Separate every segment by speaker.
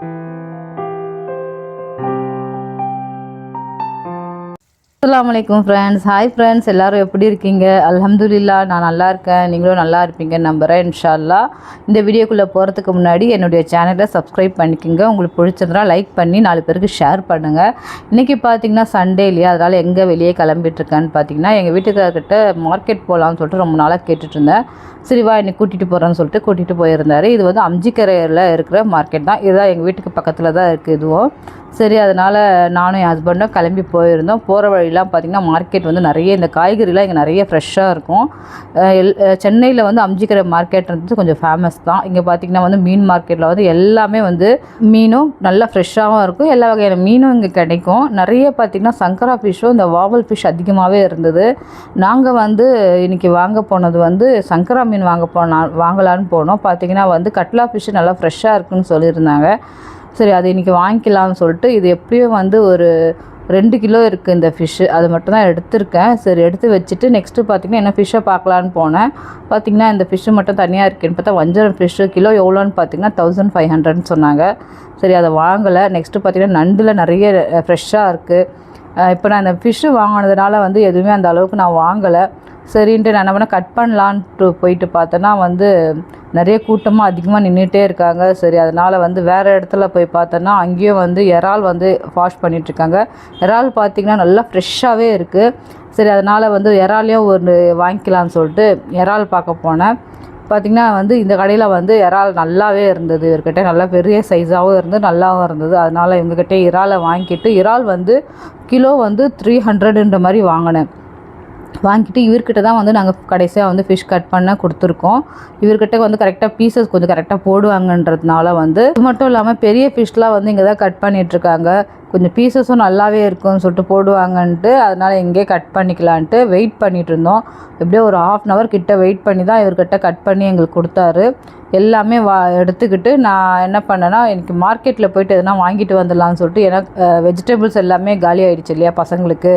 Speaker 1: Thank you. அஸ்லாம் அலைக்கும் friends hi friends எல்லோரும் எப்படி இருக்கீங்க? அலமதுல்லா நான் நல்லா இருக்கேன். நீங்களும் நல்லா இருப்பீங்க நம்புகிறேன் இன்ஷால்லா இந்த வீடியோக்குள்ளே போகிறதுக்கு முன்னாடி என்னுடைய சேனலை சப்ஸ்கிரைப் பண்ணிக்கோங்க. உங்களுக்கு பிடிச்சிருந்தா லைக் பண்ணி நாலு பேருக்கு ஷேர் பண்ணுங்கள் இன்றைக்கி பார்த்தீங்கன்னா சண்டே இல்லையா? அதனால் எங்கே வெளியே கிளம்பிட்டுருக்கேன்னு பார்த்தீங்கன்னா எங்கள் வீட்டுக்காரர்கிட்ட மார்க்கெட் போகலான்னு சொல்லிட்டு ரொம்ப நாளாக கேட்டுட்ருந்தேன் சரி வா என்னை கூட்டிகிட்டு போகிறேன்னு சொல்லிட்டு கூட்டிகிட்டு போயிருந்தார். இது வந்து அம்ஜிக்கரையில் இருக்கிற மார்க்கெட் தான். இதுதான் எங்கள் வீட்டுக்கு பக்கத்தில் தான் இருக்குது இதுவும் சரி அதனால் நானும் என் ஹஸ்பண்டும் கிளம்பி போயிருந்தோம். போகிற வழியெலாம் பார்த்திங்கன்னா மார்க்கெட் வந்து நிறைய இந்த காய்கறிலாம் இங்கே நிறைய ஃப்ரெஷ்ஷாக இருக்கும். எல் சென்னையில் வந்து அம்ஜிக்கரை மார்க்கெட்ன்றது கொஞ்சம் ஃபேமஸ் தான். இங்கே பார்த்திங்கன்னா வந்து மீன் மார்க்கெட்டில் வந்து எல்லாமே வந்து மீனும் நல்லா ஃப்ரெஷ்ஷாகவும் இருக்கும். எல்லா வகையான மீனும் இங்கே கிடைக்கும். நிறைய பார்த்திங்கன்னா சங்கரா ஃபிஷ்ஷும் இந்த வாவல் ஃபிஷ் அதிகமாகவே இருந்தது. நாங்கள் வந்து இன்றைக்கி வாங்க போனது வந்து சங்கரா மீன் வாங்க போனால் வாங்கலான்னு போனோம். பார்த்திங்கன்னா வந்து கட்லா ஃபிஷ்ஷு நல்லா ஃப்ரெஷ்ஷாக இருக்குன்னு சொல்லியிருந்தாங்க. சரி அது இன்றைக்கி வாங்கிக்கலாம்னு சொல்லிட்டு இது எப்படியும் வந்து ஒரு ரெண்டு கிலோ இருக்குது இந்த ஃபிஷ்ஷு அது மட்டும் தான் எடுத்திருக்கேன். சரி எடுத்து வச்சுட்டு நெக்ஸ்ட்டு பார்த்திங்கன்னா என்ன ஃபிஷ்ஷை பார்க்கலான்னு போனேன். பார்த்திங்கன்னா இந்த ஃபிஷ்ஷு மட்டும் தனியாக இருக்குன்னு பார்த்தா வஞ்சரம் ஃபிஷ்ஷு கிலோ எவ்வளோன்னு பார்த்தீங்கன்னா தௌசண்ட் ஃபைவ் ஹண்ட்ரட்னு சொன்னாங்க. சரி அதை வாங்கலை. நெக்ஸ்ட்டு பார்த்திங்கன்னா நண்டில் நிறைய ஃப்ரெஷ்ஷாக இருக்குது இப்போ நான் இந்த ஃபிஷ்ஷு வாங்கினதுனால வந்து எதுவுமே அந்த அளவுக்கு நான் வாங்கலை. சரின்ட்டு நான் என்ன பண்ணேன் கட் பண்ணலான்ட்டு போயிட்டு பார்த்தேன்னா வந்து நிறைய கூட்டமாக அதிகமாக நின்றுட்டே இருக்காங்க. சரி அதனால் வந்து வேறு இடத்துல போய் பார்த்தோன்னா அங்கேயும் வந்து இறால் வந்து வாஷ் பண்ணிகிட்ருக்காங்க இறால் பார்த்திங்கன்னா நல்லா ஃப்ரெஷ்ஷாகவே இருக்குது சரி அதனால் வந்து இறாலையும் ஒரு வாங்கிக்கலான்னு சொல்லிட்டு இறால் பார்க்க போனேன். பார்த்திங்கன்னா வந்து இந்த கடையில் வந்து இறால் நல்லாவே இருந்தது. இவர்கிட்ட நல்லா பெரிய சைஸாகவும் இருந்து நல்லாவும் இருந்தது. அதனால் இவங்ககிட்ட இறாலை வாங்கிட்டு இறால் வந்து கிலோ வந்து த்ரீ ஹண்ட்ரடுன்ற மாதிரி வாங்கினேன். வாங்கிட்டு இவர்கிட்ட தான் வந்து நாங்கள் கடைசியாக வந்து ஃபிஷ் கட் பண்ண கொடுத்துருக்கோம். இவர்கிட்ட வந்து கரெக்டாக பீசஸ் கொஞ்சம் கரெக்டாக போடுவாங்கன்றதுனால வந்து இது மட்டும் இல்லாமல் பெரிய ஃபிஷ்லாம் வந்து இங்கே தான் கட் பண்ணிகிட்ருக்காங்க கொஞ்சம் பீசஸும் நல்லாவே இருக்கும்னு சொல்லிட்டு போடுவாங்கன்ட்டு அதனால் எங்கேயே கட் பண்ணிக்கலான்ட்டு வெயிட் பண்ணிகிட்டு இருந்தோம். எப்படியோ ஒரு ஆஃப் அன் ஹவர் கிட்ட வெயிட் பண்ணி தான் இவர்கிட்ட கட் பண்ணி எங்களுக்கு கொடுத்தாரு. எல்லாமே வா எடுத்துக்கிட்டு நான் என்ன பண்ணேன்னா எனக்கு மார்க்கெட்டில் போயிட்டு எதனா வாங்கிட்டு வந்துடலாம்னு சொல்லிட்டு எனக்கு வெஜிடபிள்ஸ் எல்லாமே காலி ஆகிடுச்சு இல்லையா பசங்களுக்கு.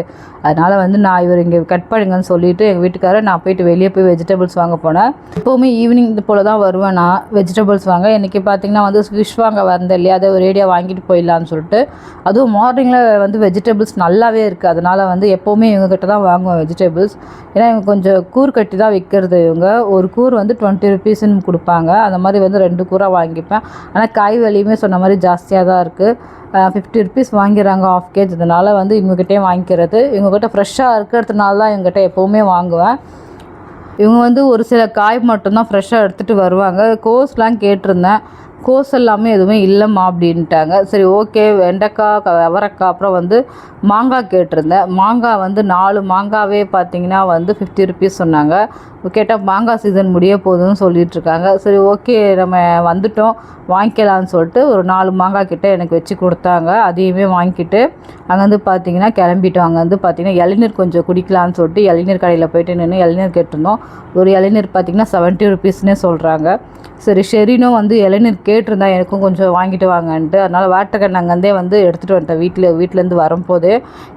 Speaker 1: அதனால் வந்து நான் இவர் இங்கே கட் பண்ணுங்கன்னு சொல்லிவிட்டு எங்கள் வீட்டுக்காரர் நான் போயிட்டு வெளியே போய் வெஜிடபிள்ஸ் வாங்க போனேன். எப்போவுமே ஈவினிங் இது போல் தான் வருவேன் நான். வெஜிடபிள்ஸ் வாங்க. இன்றைக்கி பார்த்தீங்கன்னா வந்து ஃபிஷ் வாங்க வந்தேன் இல்லையா அதை ஒரு ஏரியா வாங்கிட்டு போயிடலான்னு சொல்லிட்டு. அதுவும் மார்னிங்கில் வந்து வெஜிடபிள்ஸ் நல்லாவே இருக்குது அதனால் வந்து எப்போவுமே இவங்ககிட்ட தான் வாங்குவேன் வெஜிடபிள்ஸ் ஏன்னா இவங்க கொஞ்சம் கூர் கட்டி தான் விற்கிறது இவங்க. ஒரு கூர் வந்து டுவெண்ட்டி ருபீஸ்ன்னு கொடுப்பாங்க. அந்த மாதிரி வந்து ரெண்டு கூராக வாங்கிப்பேன். ஆனால் காய் விலையுமே சொன்ன மாதிரி ஜாஸ்தியாக தான் இருக்குது ஃபிஃப்டி ருபீஸ் வாங்கிறாங்க ஆஃப் கேஜ் இதனால் வந்து இவங்ககிட்டே வாங்கிக்கிறது. இவங்ககிட்ட ஃப்ரெஷ்ஷாக இருக்கிறதுனால தான் இவங்ககிட்ட எப்போவுமே வாங்குவேன். இவங்க வந்து ஒரு சில காய் மட்டும்தான் ஃப்ரெஷ்ஷாக எடுத்துகிட்டு வருவாங்க. கோஸ்லாம் கேட்டிருந்தேன். கோஸ் எல்லாமே எதுவுமே இல்லைம்மா அப்படின்ட்டாங்க. சரி ஓகே வெண்டைக்காய் அவரைக்காய் அப்புறம் வந்து மாங்காய் கேட்டிருந்தேன். மாங்காய் வந்து நாலு மாங்காவே பார்த்தீங்கன்னா வந்து ஃபிஃப்டி ருபீஸ் சொன்னாங்க. கேட்டால் மாங்காய் சீசன் முடிய போகுதுன்னு சொல்லிட்டு இருக்காங்க. சரி ஓகே நம்ம வந்துட்டோம். வாங்கிக்கலாம்னு சொல்லிட்டு ஒரு நாலு மாங்காய் கிட்ட எனக்கு வச்சு கொடுத்தாங்க. அதையுமே வாங்கிட்டு அங்கேருந்து பார்த்தீங்கன்னா கிளம்பிட்டோம். அங்கேருந்து பார்த்தீங்கன்னா இளநீர் கொஞ்சம் குடிக்கலாம்னு சொல்லிட்டு இளநீர் கடையில் போயிட்டு நின்று இளநீர் கேட்டிருந்தோம். ஒரு இளநீர் பார்த்தீங்கன்னா செவன்ட்டி ருபீஸ்னே சொல்கிறாங்க சரி ஷெரினும் வந்து இளநீர் கேட்டிருந்தா எனக்கும் கொஞ்சம் வாங்கிட்டு வாங்கன்ட்டு அதனால் வாட்டர் அங்கேருந்தே வந்து எடுத்துகிட்டு வந்துட்டேன். வீட்டில் வீட்டிலேருந்து வரும்போதே.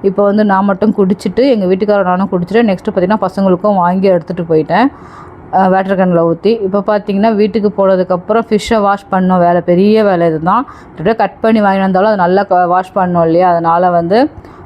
Speaker 1: இப்போ வந்து நான் மட்டும் குடிச்சிட்டு எங்கள் வீட்டுக்காரர் நானும் குடிச்சிட்டு நெக்ஸ்ட்டு பார்த்தீங்கன்னா பசங்களுக்கும் வாங்கி எடுத்துகிட்டு போயிட்டேன். வாட்டர் கனில் ஊற்றி இப்போ பார்த்தீங்கன்னா வீட்டுக்கு போனதுக்கப்புறம் ஃபிஷ்ஷை வாஷ் பண்ணோம். வேலை பெரிய வேலை இதுதான். கிட்டத்தட்ட கட் பண்ணி வாங்கிட்டு வந்தாலும் அது நல்லா வாஷ் பண்ணோம் இல்லையா? அதனால் வந்து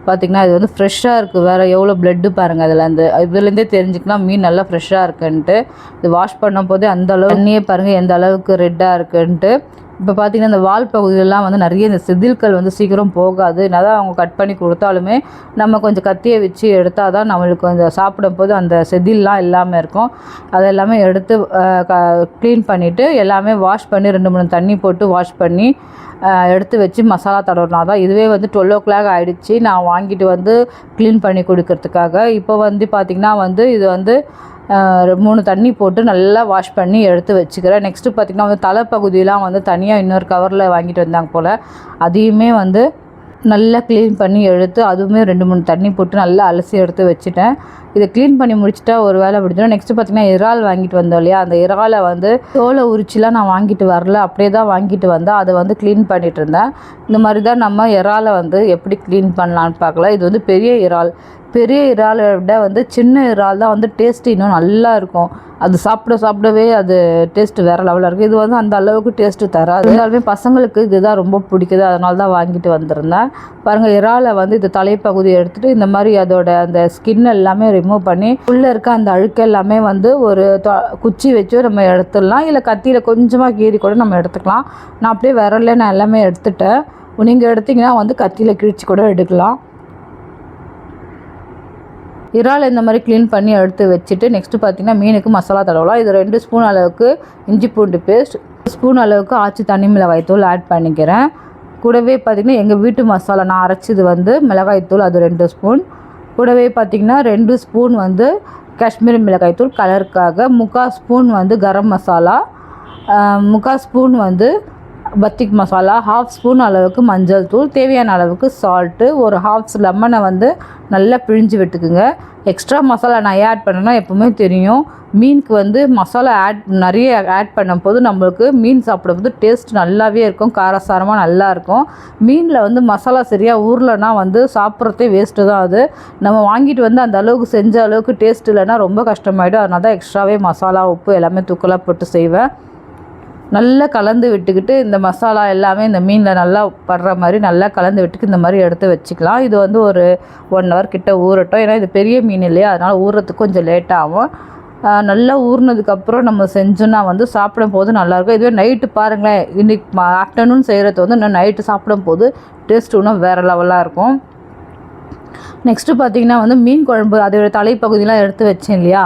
Speaker 1: பார்த்திங்கன்னா இது வந்து ஃப்ரெஷ்ஷாக இருக்குது வேறு எவ்வளோ ப்ளட்டு பாருங்கள் அதுலேருந்து இதுலேருந்தே தெரிஞ்சுக்கலாம் மீன் நல்லா ஃப்ரெஷ்ஷாக இருக்குன்ட்டு. இது வாஷ் பண்ணும் போதே அந்த அளவு தண்ணியே பாருங்கள் எந்த அளவுக்கு ரெட்டாக இருக்குன்ட்டு. இப்போ பார்த்தீங்கன்னா இந்த வால் பகுதியிலலாம் வந்து நிறைய இந்த செதில்கள் வந்து சீக்கிரம் போகாது. என்னதான் அவங்க கட் பண்ணி கொடுத்தாலுமே நம்ம கொஞ்சம் கத்தியை வச்சு எடுத்தால் தான் நம்மளுக்கு கொஞ்சம் சாப்பிடும்போது அந்த செதில்லாம் இல்லாமல் இருக்கும். அது எல்லாமே எடுத்து க்ளீன் பண்ணிவிட்டு எல்லாமே வாஷ் பண்ணி ரெண்டு மூணு தண்ணி போட்டு வாஷ் பண்ணி எடுத்து வச்சு மசாலா தடவினா தான். இதுவே வந்து டுவெல் ஓ கிளாக் ஆகிடுச்சு நான் வாங்கிட்டு வந்து க்ளீன் பண்ணி கொடுக்கறதுக்காக. இப்போ வந்து பார்த்திங்கன்னா வந்து இது வந்து மூணு தண்ணி போட்டு நல்லா வாஷ் பண்ணி எடுத்து வச்சுக்கிறேன். நெக்ஸ்ட்டு பார்த்திங்கன்னா வந்து தலைப்பகுதியெலாம் வந்து தனியாக இன்னொரு கவரில் வாங்கிட்டு வந்தாங்க போல். அதையுமே வந்து நல்லா க்ளீன் பண்ணி எடுத்து அதுவுமே ரெண்டு மூணு தண்ணி போட்டு நல்லா அலசி எடுத்து வச்சுட்டேன். இதை க்ளீன் பண்ணி முடிச்சிட்டா ஒரு வேலை முடிஞ்சிடும் நெக்ஸ்ட்டு பார்த்திங்கன்னா இறால் வாங்கிட்டு வந்தோம் இல்லையா? அந்த இறாலை வந்து தோலை உரிச்சிலாம் நான் வாங்கிட்டு வரல. அப்படியே தான் வாங்கிட்டு வந்தேன். அதை வந்து க்ளீன் பண்ணிட்டு இருந்தேன். இந்த மாதிரி தான் நம்ம இறாலை வந்து எப்படி க்ளீன் பண்ணலான்னு பார்க்கலாம். இது வந்து பெரிய இறால். பெரிய இறாலை விட வந்து சின்ன இறால் தான் வந்து டேஸ்ட்டு இன்னும் நல்லா இருக்கும். அது சாப்பிட சாப்பிடவே அது டேஸ்ட்டு வேறு லெவலில் இருக்குது இது வந்து அந்த அளவுக்கு டேஸ்ட்டு தராது. இருந்தாலுமே பசங்களுக்கு இதுதான் ரொம்ப பிடிக்குது. அதனால தான் வாங்கிட்டு வந்திருந்தேன். பாருங்கள் இறாலை வந்து இது தலைப்பகுதியை எடுத்துகிட்டு இந்த மாதிரி அதோட அந்த ஸ்கின் எல்லாமே ரிமூவ் பண்ணி உள்ளே இருக்க அந்த அழுக்கு எல்லாமே வந்து ஒரு குச்சி வச்சு நம்ம எடுத்துடலாம். இல்லை கத்தியில் கொஞ்சமாக கீறி கூட நம்ம எடுத்துக்கலாம். நான் அப்படியே விரல்ல நான் எல்லாமே எடுத்துட்டேன். நீங்கள் எடுத்தீங்கன்னா வந்து கத்தியில் கிழிச்சு கூட எடுக்கலாம். இறால் இந்த மாதிரி க்ளீன் பண்ணி எடுத்து வச்சுட்டு நெக்ஸ்ட்டு பார்த்தீங்கன்னா மீனுக்கு மசாலா தடவலாம். இது ரெண்டு ஸ்பூன் அளவுக்கு இஞ்சி பூண்டு பேஸ்ட் ஸ்பூன் அளவுக்கு ஆச்சி தண்ணி மிளகாய்த்தூள் ஆட் பண்ணிக்கிறேன். கூடவே பார்த்திங்கன்னா எங்கள் வீட்டு மசாலா நான் அரைச்சது வந்து மிளகாய்த்தூள் அது ரெண்டு ஸ்பூன் கூடவே பார்த்திங்கன்னா ரெண்டு ஸ்பூன் வந்து காஷ்மீரி மிளகாய்த்தூள் கலருக்காக முக்கால் ஸ்பூன் வந்து கரம் மசாலா முக்கால் ஸ்பூன் வந்து பத்திக் மசாலா ஹாஃப் ஸ்பூன் அளவுக்கு மஞ்சள் தூள் தேவையான அளவுக்கு சால்ட்டு ஒரு ஹாஃப் லெமனை வந்து நல்லா பிழிஞ்சு விட்டுக்குங்க. எக்ஸ்ட்ரா மசாலா நான் ஆட் பண்ணேன்னா எப்போவுமே தெரியும். மீனுக்கு வந்து மசாலா ஆட் நிறைய ஆட் பண்ணும்போது நம்மளுக்கு மீன் சாப்பிடும்போது டேஸ்ட் நல்லாவே இருக்கும் காரசாரமாக நல்லா இருக்கும். மீனில் வந்து மசாலா சரியாக ஊறலைன்னா வந்து சாப்பிட்றதே வேஸ்ட்டு தான் அது. நம்ம வாங்கிட்டு வந்து அந்த அளவுக்கு செஞ்ச அளவுக்கு டேஸ்ட் இல்லைன்னா ரொம்ப கஷ்டமாயிடும். அதனால தான் எக்ஸ்ட்ராவே மசாலா உப்பு எல்லாமே தூக்கலாக போட்டு செய்வேன். நல்லா கலந்து விட்டுக்கிட்டு இந்த மசாலா எல்லாமே இந்த மீனில் நல்லா படுற மாதிரி நல்லா கலந்து விட்டுக்கு இந்த மாதிரி எடுத்து வச்சுக்கலாம். இது வந்து ஒரு ஒன் ஹவர் கிட்ட ஊறட்டும். ஏன்னா இது பெரிய மீன் இல்லையா? அதனால் ஊறுறதுக்கு கொஞ்சம் லேட் ஆகும். நல்லா ஊறினதுக்கப்புறம் நம்ம செஞ்சோன்னா வந்து சாப்பிடும் போது நல்லாயிருக்கும் இதுவே நைட்டு பாருங்களேன். இன்றைக்கி ஆஃப்டர்நூன் செய்கிறது வந்து இன்னும் நைட்டு சாப்பிடும் போது டேஸ்ட் இன்னும் வேறு லெவலாக இருக்கும். நெக்ஸ்ட்டு பார்த்தீங்கன்னா வந்து மீன் குழம்பு அதோடய தலைப்பகுதியெலாம் எடுத்து வச்சேன் இல்லையா?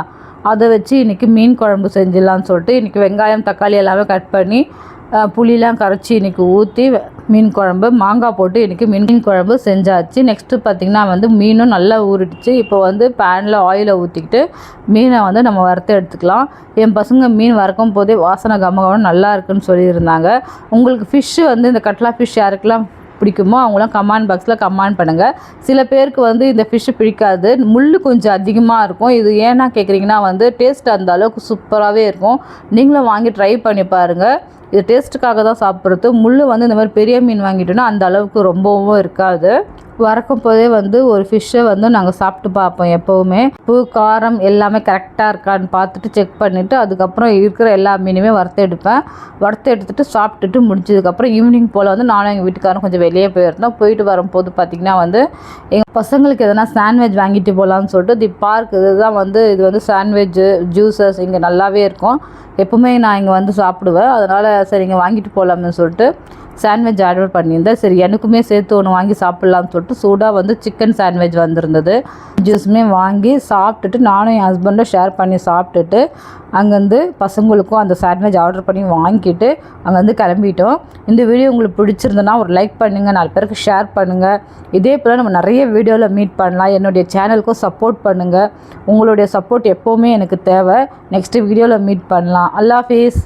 Speaker 1: அதை வச்சு இன்றைக்கி மீன் குழம்பு செஞ்சிடலான்னு சொல்லிட்டு இன்றைக்கி வெங்காயம் தக்காளி எல்லாமே கட் பண்ணி புளிலாம் கரைச்சி இன்றைக்கி ஊற்றி மீன் குழம்பு மாங்காய் போட்டு இன்றைக்கி மீன் மீன் குழம்பு செஞ்சாச்சு. நெக்ஸ்ட்டு பார்த்திங்கன்னா வந்து மீனும் நல்லா ஊறிடுச்சு. இப்போ வந்து பேனில் ஆயிலை ஊற்றிக்கிட்டு மீனை வந்து நம்ம வறுத்து எடுத்துக்கலாம். என் பசங்க மீன் வறுக்கும் போதே வாசனை கமகமும் நல்லா இருக்குன்னு சொல்லியிருந்தாங்க. உங்களுக்கு ஃபிஷ்ஷு வந்து இந்த கட்லா ஃபிஷ் யாருக்கெல்லாம் பிடிக்குமோ அவங்களாம் கமெண்ட் பாக்ஸில் கமெண்ட் பண்ணுங்கள் சில பேருக்கு வந்து இந்த ஃபிஷ்ஷு பிடிக்காது. முள் கொஞ்சம் அதிகமாக இருக்கும். இது ஏன்னா கேட்குறீங்கன்னா வந்து டேஸ்ட் அந்த அளவுக்கு சூப்பராகவே இருக்கும். நீங்களும் வாங்கி ட்ரை பண்ணி பாருங்கள் இது டேஸ்ட்டுக்காக தான் சாப்பிட்றது. முள் வந்து இந்த மாதிரி பெரிய மீன் வாங்கிட்டோன்னா அந்த அளவுக்கு ரொம்பவும் இருக்காது. வறக்கும் போதே வந்து ஒரு ஃபிஷ்ஷை வந்து நாங்கள் சாப்பிட்டு பார்ப்போம் எப்போவுமே. உப்பு காரம் எல்லாமே கரெக்டாக இருக்கான்னு பார்த்துட்டு செக் பண்ணிவிட்டு அதுக்கப்புறம் இருக்கிற எல்லா மீனுமே வறுத்து எடுப்பேன். வறுத்து எடுத்துட்டு சாப்பிட்டுட்டு முடிஞ்சதுக்கப்புறம் ஈவினிங் போல் வந்து நானும் எங்கள் வீட்டுக்காரரும் கொஞ்சம் வெளியே போயிருந்தோம். போயிட்டு வரும்போது பார்த்திங்கன்னா வந்து எங்கள் பசங்களுக்கு எதனா சாண்ட்விச் வாங்கிட்டு போகலான்னு சொல்லிட்டு தி பார்க் இதுதான் வந்து இது வந்து சாண்ட்விட்ஜு ஜூஸஸ் இங்கே நல்லாவே இருக்கும். எப்பவுமே நான் இங்கே வந்து சாப்பிடுவேன். அதனால் சரி இங்கே வாங்கிட்டு போகலாம்னு சொல்லிட்டு சாண்ட்விச் ஆர்டர் பண்ணியிருந்தேன். சரி எனக்குமே சேர்த்து ஒன்று வாங்கி சாப்பிட்லான்னு சொல்லிட்டு சூடாக வந்து சிக்கன் சாண்ட்விச் வந்திருந்தது. ஜூஸுமே வாங்கி சாப்பிட்டுட்டு நானும் என் ஹஸ்பண்டும் ஷேர் பண்ணி சாப்பிட்டுட்டு அங்கேருந்து பசங்களுக்கும் அந்த சாண்ட்விச் ஆர்டர் பண்ணி வாங்கிட்டு அங்கேருந்து கிளம்பிட்டோம். இந்த வீடியோ உங்களுக்கு பிடிச்சிருந்தனா ஒரு லைக் பண்ணுங்கள் நாலு பேருக்கு ஷேர் பண்ணுங்கள் இதே போல் நம்ம நிறைய வீடியோவில் மீட் பண்ணலாம். என்னுடைய சேனலுக்கும் சப்போர்ட் பண்ணுங்கள் உங்களுடைய சப்போர்ட் எப்போவுமே எனக்கு தேவை. நெக்ஸ்ட் வீடியோவில் மீட் பண்ணலாம். அல்லா ஃபேஸ்